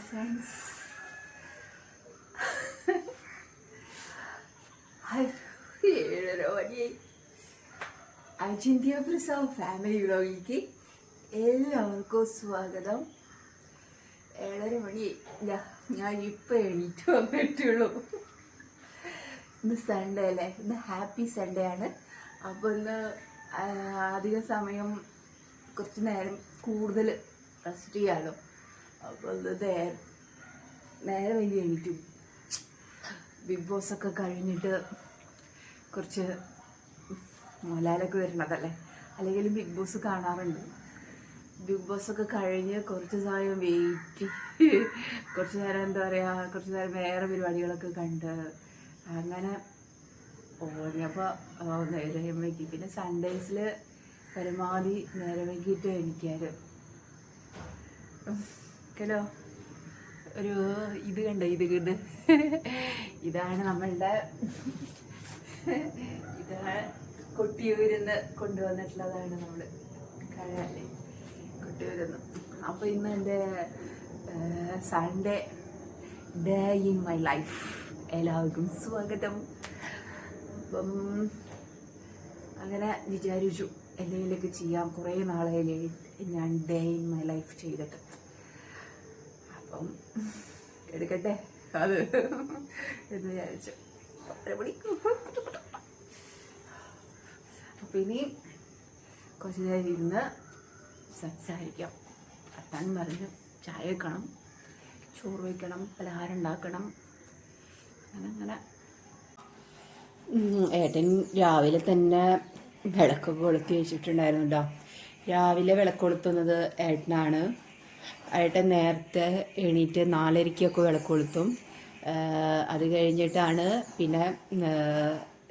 Friends ഏഴര മണിയായി അജിന്ത്യ Prasad family വ്ലോഗിലേക്ക് എല്ലാവർക്കും സ്വാഗതം ഏഴര മണി ഞാൻ ഇപ്പം എണീറ്റ് വന്നിട്ടുള്ളൂ ഇന്ന് സൺഡേ അല്ലേ? ഇന്ന് ഹാപ്പി സൺഡേ ആണ്. അപ്പോൾ ഇന്ന് അധിക സമയം കുറച്ച് നേരം കൂടുതൽ റെസ്റ്റ് ചെയ്യാമല്ലോ അപ്പോൾ ഇത് നേരെ എണീറ്റു. ബിഗ് ബോസ് ഒക്കെ കഴിഞ്ഞിട്ട് കുറച്ച് മോലാലൊക്കെ വരണതല്ലേ അല്ലെങ്കിൽ ബിഗ് ബോസ് കാണാറുണ്ട്. ബിഗ് ബോസ് ഒക്കെ കഴിഞ്ഞ് കുറച്ച് സമയം വെയിറ്റ് കുറച്ച് നേരം എന്താ പറയുക കുറച്ച് നേരം വേറെ പരിപാടികളൊക്കെ കണ്ട്. അങ്ങനെ ഓടിയപ്പോൾ നേരെ വൈകി. പിന്നെ സൺഡേസിൽ പരമാവധി നേരെ വൈകിട്ട് എണിക്കാറ്. കേട്ടോ ഒരു ഇത് കണ്ടോ ഇത് കണ്ട് ഇതാണ് നമ്മളുടെ ഇതാണ് കൊട്ടിയൂരിന്ന് കൊണ്ടുവന്നിട്ടുള്ളതാണ് നമ്മൾ കഴല്ലേ കൊട്ടിയൂരിന്ന്. അപ്പോൾ ഇന്ന് എന്റെ Sunday day in my life എല്ലാവർക്കും സ്വാഗതം. അപ്പം അങ്ങനെ വിചാരിച്ചു എന്തെങ്കിലുമൊക്കെ ചെയ്യാം. കുറേ നാളായി ഞാൻ ഡേ ഇൻ മൈ ലൈഫ് ചെയ്തിട്ട്. എടുക്കട്ടെ? അത് എന്ന് വിചാരിച്ചു. പത്തര മണി. അപ്പം ഇനി കുറച്ച് നേരം ഇരുന്ന് സംസാരിക്കാം. അത്താൻ പറഞ്ഞു ചായ വെക്കണം ചോറ് വയ്ക്കണം പലഹാരം ഉണ്ടാക്കണം. അങ്ങനെ അങ്ങനെ ഏട്ടൻ രാവിലെ തന്നെ വിളക്കൊക്കെ കൊളുത്തി വെച്ചിട്ടുണ്ടായിരുന്നു രാവിലെ വിളക്ക് കൊളുത്തുന്നത് ഏട്ടനാണ്. ഏട്ടൻ നേരത്തെ എണീറ്റ് നാലരയ്ക്കൊക്കെ വിളക്ക് കൊളുത്തും അത് കഴിഞ്ഞിട്ടാണ് പിന്നെ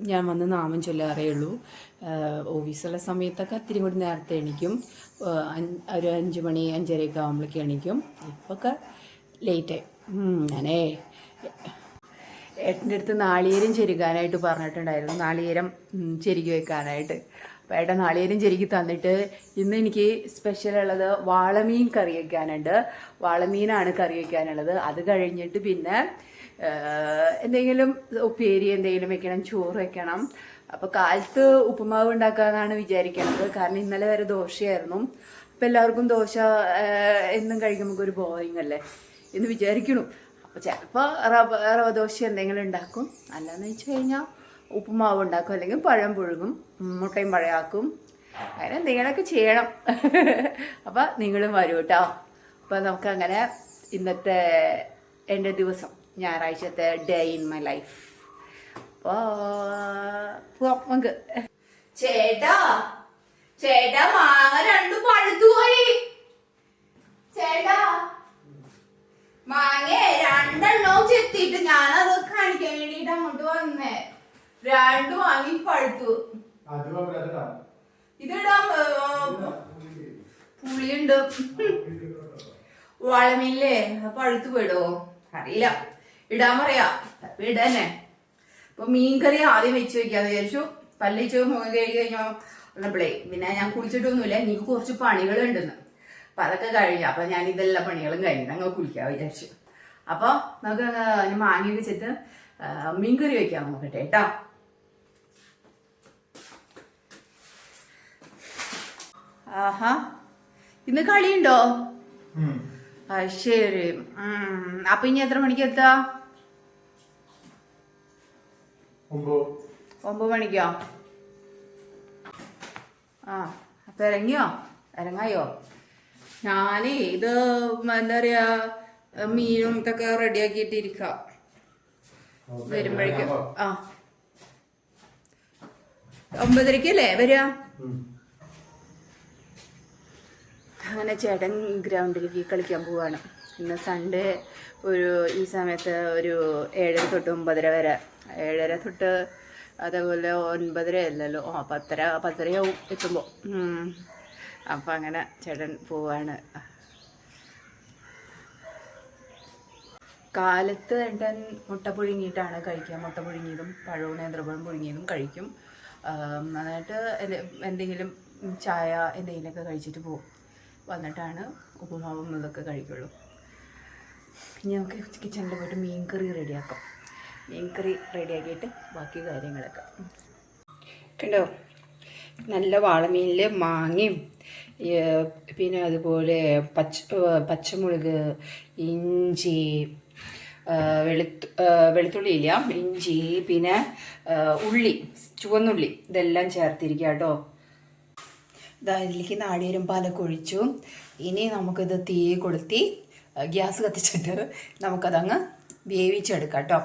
ഞാൻ വന്ന് നാമം ചൊല്ലാറേയുള്ളൂ. ഓഫീസുള്ള സമയത്തൊക്കെ ഇത്തിരി കൂടി നേരത്തെ എണീക്കും. ഒരു അഞ്ച് മണി അഞ്ചരയൊക്കെ ആകുമ്പോഴേക്ക് എണീക്കും. ഇപ്പൊക്കെ ലേറ്റായി ഞാനേ ഏട്ടന്റെ അടുത്ത് നാളികേരം ചെരുകാനായിട്ട് പറഞ്ഞിട്ടുണ്ടായിരുന്നു. നാളികേരം ചെരുകി വെക്കാനായിട്ട്. ഏട്ടൻ നാളികേരം ചെരുക്കി തന്നിട്ട് ഇന്ന് എനിക്ക് സ്പെഷ്യൽ ഉള്ളത് വാളമീൻ കറി വയ്ക്കാനുണ്ട് വാളമീനാണ് കറി വയ്ക്കാനുള്ളത് അത് കഴിഞ്ഞിട്ട് പിന്നെ എന്തെങ്കിലും ഉപ്പേരി എന്തെങ്കിലും വെക്കണം ചോറ് വെക്കണം. അപ്പോൾ കാലത്ത് ഉപ്പുമാവ് ഉണ്ടാക്കാമെന്നാണ് വിചാരിക്കുന്നത് കാരണം ഇന്നലെ വരെ ദോശയായിരുന്നു. അപ്പോൾ എല്ലാവർക്കും ദോശ എന്നും കഴിക്കുമ്പോൾ ഒരു ബോറിങ് അല്ലേ? എന്ന് വിചാരിക്കണു. അപ്പോൾ ചിലപ്പോൾ റവ റവ ദോശ എന്തെങ്കിലും ഉണ്ടാക്കും. അല്ലാന്ന് വെച്ച് കഴിഞ്ഞാൽ ഉപ്പുമാവ് ഉണ്ടാക്കും അല്ലെങ്കിൽ പഴം പുഴുങ്ങും മുട്ടയും പഴയാക്കും. അങ്ങനെ നിങ്ങളൊക്കെ ചെയ്യണം. അപ്പോൾ നിങ്ങളും വരൂ കേട്ടോ അപ്പോൾ നമുക്കങ്ങനെ ഇന്നത്തെ എന്റെ ദിവസം ഞായറാഴ്ചത്തെ ഡേ ഇൻ മൈ ലൈഫ് ചേട്ടാ ചേട്ടാ മാങ്ങ രണ്ടും പഴുത്തു പോയി. ചേട്ടാ മാങ്ങ രണ്ടെണ്ണവും ചെത്തിയിട്ട് ഞാനത് കാണിക്കാൻ വേണ്ടിട്ട് അങ്ങോട്ട് വന്നേ. രണ്ടും വാങ്ങി പഴുത്തു. ഇതിടാം പുളിയുണ്ട്. വളമില്ലേ പഴുത്തു പോയിടുവോ അറിയില്ല. ഇടാൻ പറയാ. ഇടന്നെ. അപ്പൊ മീൻകറി ആദ്യം വെച്ച് വെക്കാന്ന് വിചാരിച്ചു. പല്ലിച്ച് മുഖം കഴുകി കഴിഞ്ഞോ? ഉള്ളപ്പോഴേ. പിന്നെ ഞാൻ കുളിച്ചിട്ടൊന്നുമില്ല. എനിക്ക് കുറച്ച് പണികളുണ്ടെന്ന്. അപ്പൊ അതൊക്കെ കഴിഞ്ഞു. അപ്പൊ ഞാൻ ഇതെല്ലാം പണികളും കഴിഞ്ഞു അങ്ങ് കുളിക്കാൻ വിചാരിച്ചു. അപ്പൊ നമുക്ക് മാങ്ങയൊക്കെ ചെത്ത് ആ, മീൻകറി വെക്കാൻ നോക്കട്ടെ കേട്ടോ? ആഹാ. ഇന്ന് കളിയുണ്ടോ? ശരി. അപ്പൊ ഇനി എത്ര മണിക്ക് എത്താ? ഒമ്പത്. മണിക്കോ? ആ അപ്പൊ ഇറങ്ങിയോ? ഇറങ്ങായോ? ഞാനേ ഇത് എന്താ പറയാ മീനും ഇതൊക്കെ റെഡിയാക്കിയിട്ട് ഇരിക്കാം വരുമ്പോഴേക്കും. ആ. ഒമ്പതരക്കല്ലേ വരിക അങ്ങനെ ചേട്ടൻ ഗ്രൗണ്ടിലേക്ക് കളിക്കാൻ പോവുകയാണ് ഇന്ന് സൺഡേ ഒരു ഈ സമയത്ത് ഒരു ഏഴര തൊട്ട് ഒമ്പതര വരെ. ഏഴര തൊട്ട് അതേപോലെ ഒൻപതര അല്ലല്ലോ. ആ പത്തര പത്തരയാവും എത്തുമ്പോൾ അപ്പം അങ്ങനെ ചേട്ടൻ പോവാണ്. കാലത്ത് ചേട്ടൻ മുട്ട പുഴുങ്ങിയിട്ടാണ് കഴിക്കുക. മുട്ട പുഴുങ്ങിയതും പഴവും നേന്ത്രപ്പഴം പുഴുങ്ങിയതും കഴിക്കും. നന്നായിട്ട് എന്തെങ്കിലും ചായ എന്തെങ്കിലുമൊക്കെ കഴിച്ചിട്ട് പോകും വന്നിട്ടാണ് ഉപ്പുമാവും ഇതൊക്കെ കഴിക്കുള്ളൂ. ഇനി നമുക്ക് കിച്ചണിൽ പോയിട്ട് മീൻ കറി റെഡിയാക്കാം. മീൻ കറി റെഡിയാക്കിയിട്ട് ബാക്കി കാര്യങ്ങളൊക്കെ. കണ്ടോ? നല്ല വാളമീനിൽ മാങ്ങയും പിന്നെ അതുപോലെ പച്ച പച്ചമുളക് ഇഞ്ചി വെളുത്തു വെളുത്തുള്ളി ഇല്ല ഇഞ്ചി പിന്നെ ഉള്ളി ചുവന്നുള്ളി ഇതെല്ലാം ചേർത്തിരിക്കുക കേട്ടോ. ഇതാ ഇതിലേക്ക് നാളികേരം പാലൊക്കെ ഒഴിച്ചു. ഇനി നമുക്കിത് തീ കൊളുത്തി ഗ്യാസ് കത്തിച്ചിട്ട് നമുക്കതങ്ങ് വേവിച്ചെടുക്കാം കേട്ടോ.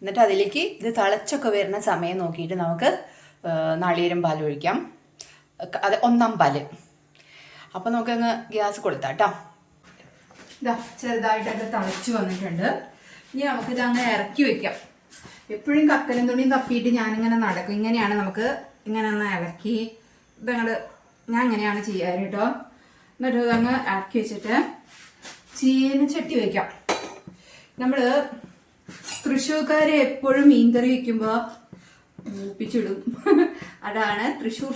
എന്നിട്ട് അതിലേക്ക് ഇത് തിളച്ചൊക്കെ വരുന്ന സമയം നോക്കിയിട്ട് നമുക്ക് നാളികേരം പാൽ ഒഴിക്കാം. അത് ഒന്നാം പാൽ. അപ്പം നമുക്കങ്ങ് ഗ്യാസ് കൊളുത്താം കേട്ടോ. ചെറുതായിട്ടൊക്കെ തിളച്ച് വന്നിട്ടുണ്ട്. ഇനി നമുക്കിത് അങ്ങ് ഇറക്കി വെക്കാം. എപ്പോഴും കക്കലും തുണിയും തപ്പിയിട്ട് ഞാനിങ്ങനെ നടക്കും. ഇങ്ങനെയാണ് നമുക്ക് ഇങ്ങനെ ഒന്ന് ഇളക്കി ഇതങ്ങട് ഞാൻ അങ്ങനെയാണ് ചെയ്യാറ് കേട്ടോ. എന്നിട്ട് ഇതങ്ങ് ഇറക്കി വെച്ചിട്ട് ചീനച്ചട്ടി വയ്ക്കാം നമ്മൾ തൃശ്ശൂർക്കാർ എപ്പോഴും മീൻകറി വെക്കുമ്പോൾ മൂപ്പിച്ചിടും. അതാണ് തൃശ്ശൂർ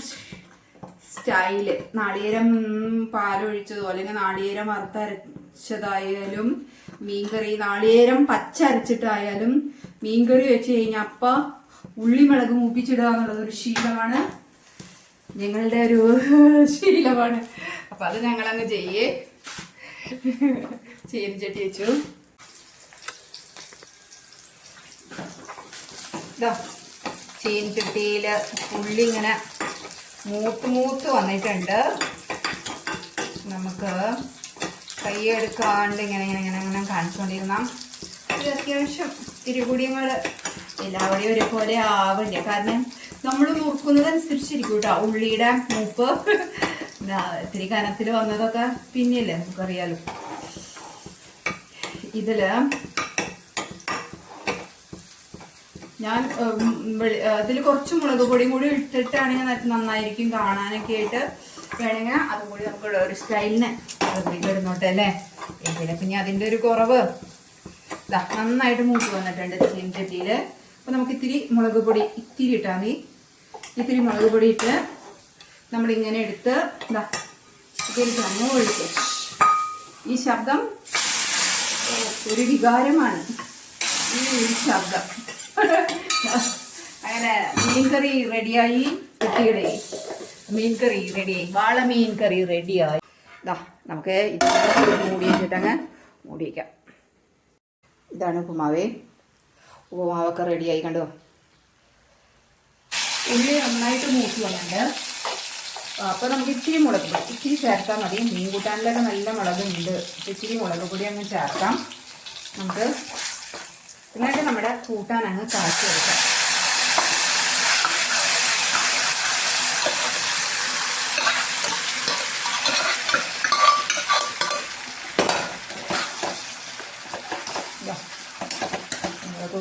സ്റ്റൈൽ. നാളികേരം പാലൊഴിച്ചതോ അല്ലെങ്കിൽ നാളികേരം വറുത്തരച്ചതായാലും മീൻകറി നാളികേരം പച്ച അരച്ചിട്ടായാലും മീൻകറി വെച്ച് കഴിഞ്ഞാൽ അപ്പ ഉള്ളിമുളക് മൂപ്പിച്ചിടുക എന്നുള്ളത് ഒരു ശീലമാണ്. ഞങ്ങളുടെ ഒരു ശീലമാണ്. അപ്പൊ അത് ഞങ്ങളങ്ങ് ചെയ്യേ. ചീനിച്ചട്ടി വെച്ചു. ഇതാ ചീനിച്ചട്ടിയിൽ ഉള്ളി ഇങ്ങനെ മൂത്ത് മൂത്ത് വന്നിട്ടുണ്ട്. നമുക്ക് കൈയെടുക്കാണ്ട് ഇങ്ങനെ ഇങ്ങനെ ഇങ്ങനെ ഇങ്ങനെ കാണിച്ചുകൊണ്ടിരുന്ന. അത്യാവശ്യം ഇരുപൊടിയും കൂടെ എല്ലാവരെയും ഒരേപോലെ ആവില്ല കാരണം നമ്മൾ മുറുക്കുന്നതനുസരിച്ചിരിക്കും കേട്ടോ ഉള്ളിയുടെ മൂപ്പ് ഇതാ, ഇത്തിരി കനത്തിൽ വന്നതൊക്കെ പിന്നെയല്ലേ നമുക്കറിയാലോ. ഇതിൽ ഞാൻ അതിൽ കുറച്ച് മുളക് പൊടിയും കൂടി ഇട്ടിട്ടാണെങ്കിൽ നന്നായിരിക്കും കാണാനൊക്കെ ആയിട്ട് വേണമെങ്കിൽ അതും കൂടി നമുക്ക് ഒരു സ്റ്റൈലിന് ഇടുന്നോട്ടെ അല്ലേ? എങ്കിലും പിന്നെ അതിന്റെ ഒരു കുറവ്. നന്നായിട്ട് മൂക്ക് വന്നിട്ടുണ്ട് ചീൻ ചട്ടിയിൽ അപ്പോൾ നമുക്ക് ഇത്തിരി മുളക് പൊടി ഇത്തിരി ഇട്ടാൽ മതി. ഇത്തിരി മുളക് പൊടി ഇട്ട് നമ്മളിങ്ങനെ എടുത്ത് ഇതാ തന്നെ ഒഴിക്കും ഈ ശബ്ദം ഒരു വികാരമാണ്. ഈ ഒരു ശബ്ദം. അങ്ങനെ മീൻകറി റെഡിയായി കുട്ടിയുടെ. മീൻകറി റെഡിയായി വാള മീൻ കറി റെഡിയായി. ഇതാ നമുക്ക് മൂടി വെച്ചിട്ടങ്ങ് മൂടി വയ്ക്കാം ഇതാണ് ഉപ്പുമാവേ. ഉപ്പുമാവൊക്കെ റെഡിയായി കണ്ടോ? ഉള്ളി നന്നായിട്ട് മൂട്ടി വന്നിട്ടുണ്ട്. അപ്പോൾ നമുക്ക് ഇച്ചിരി മുളക് പൊടി. ഇച്ചിരി ചേർത്താൽ മതി. മീൻ കൂട്ടാനിലൊക്കെ നല്ല മുളകുണ്ട്. ഇച്ചിരി മുളക് പൊടി അങ്ങ് ചേർക്കാം. നമുക്ക് എന്നിട്ട് നമ്മുടെ കൂട്ടാൻ അങ്ങ് കാച്ചി എടുക്കാം.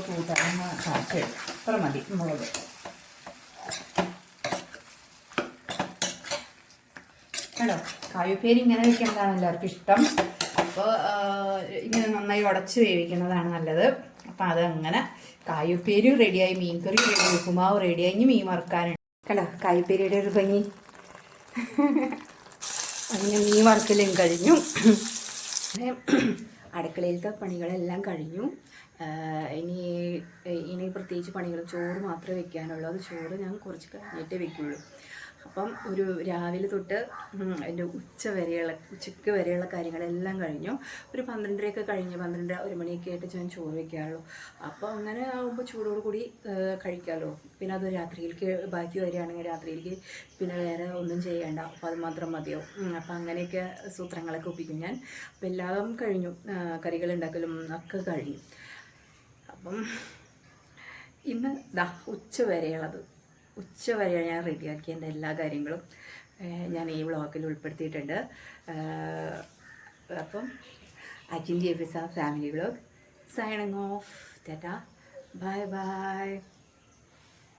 കൂട്ടാൻ കാച്ചി എടുക്കാം. അത്ര മതി മുളക്. കേട്ടോ കായുപ്പേരി ഇങ്ങനെ വെക്കുന്നതാണ് എല്ലാവർക്കും ഇഷ്ടം. അപ്പോൾ ഇങ്ങനെ നന്നായി ഉടച്ച് വേവിക്കുന്നതാണ് നല്ലത്. അപ്പം അതങ്ങനെ കായുപ്പേരി റെഡിയായി മീൻകറി റെഡിയായി ഉപ്പുമാവ് റെഡിയായി ഇനി മീൻ വറുക്കാനുണ്ട്. കണ്ടോ? കായുപ്പേരിയുടെ ഒരു ഭംഗി. അങ്ങനെ മീൻ വറുക്കലും കഴിഞ്ഞു. അടുക്കളയിലത്തെ പണികളെല്ലാം കഴിഞ്ഞു. ഇനി ഇനി പ്രത്യേകിച്ച് പണികൾ ചോറ് മാത്രമേ വെക്കാനുള്ളൂ. അത് ചോറ് ഞാൻ കുറച്ച് കഴിഞ്ഞിട്ടേ വെക്കുള്ളൂ. അപ്പം ഒരു രാവിലെ തൊട്ട് എന്റെ ഉച്ച വരെയുള്ള ഉച്ചയ്ക്ക് വരെയുള്ള കാര്യങ്ങളെല്ലാം കഴിഞ്ഞു. ഒരു പന്ത്രണ്ടരയൊക്കെ കഴിഞ്ഞ് പന്ത്രണ്ട് ഒരു മണിയൊക്കെ ആയിട്ട് ഞാൻ ചോറ് വെക്കാറുള്ളൂ. അപ്പോൾ അങ്ങനെ ആകുമ്പോൾ ചൂടോട് കൂടി കഴിക്കാമല്ലോ പിന്നെ അത് രാത്രിയിലേക്ക് ബാക്കി വരികയാണെങ്കിൽ രാത്രിയിലേക്ക് പിന്നെ വേറെ ഒന്നും ചെയ്യേണ്ട. അപ്പോൾ അത് മാത്രം മതിയോ അപ്പം അങ്ങനെയൊക്കെ സൂത്രങ്ങളൊക്കെ ഒപ്പിക്കും ഞാൻ. അപ്പോൾ എല്ലാം കഴിഞ്ഞു. കറികൾ ഉണ്ടാക്കലും ഒക്കെ കഴിഞ്ഞു. അപ്പം ഇന്ന് ദാ ഉച്ച വരെയുള്ളത് ഉച്ച ഞാൻ റെഡിയാക്കിയ എന്റെ എല്ലാ കാര്യങ്ങളും. ഞാൻ ഈ വ്ളോഗിൽ ഉൾപ്പെടുത്തിയിട്ടുണ്ട്. അപ്പം അജിന്റെ എപ്പിസ family vlog signing off tata. Bye bye.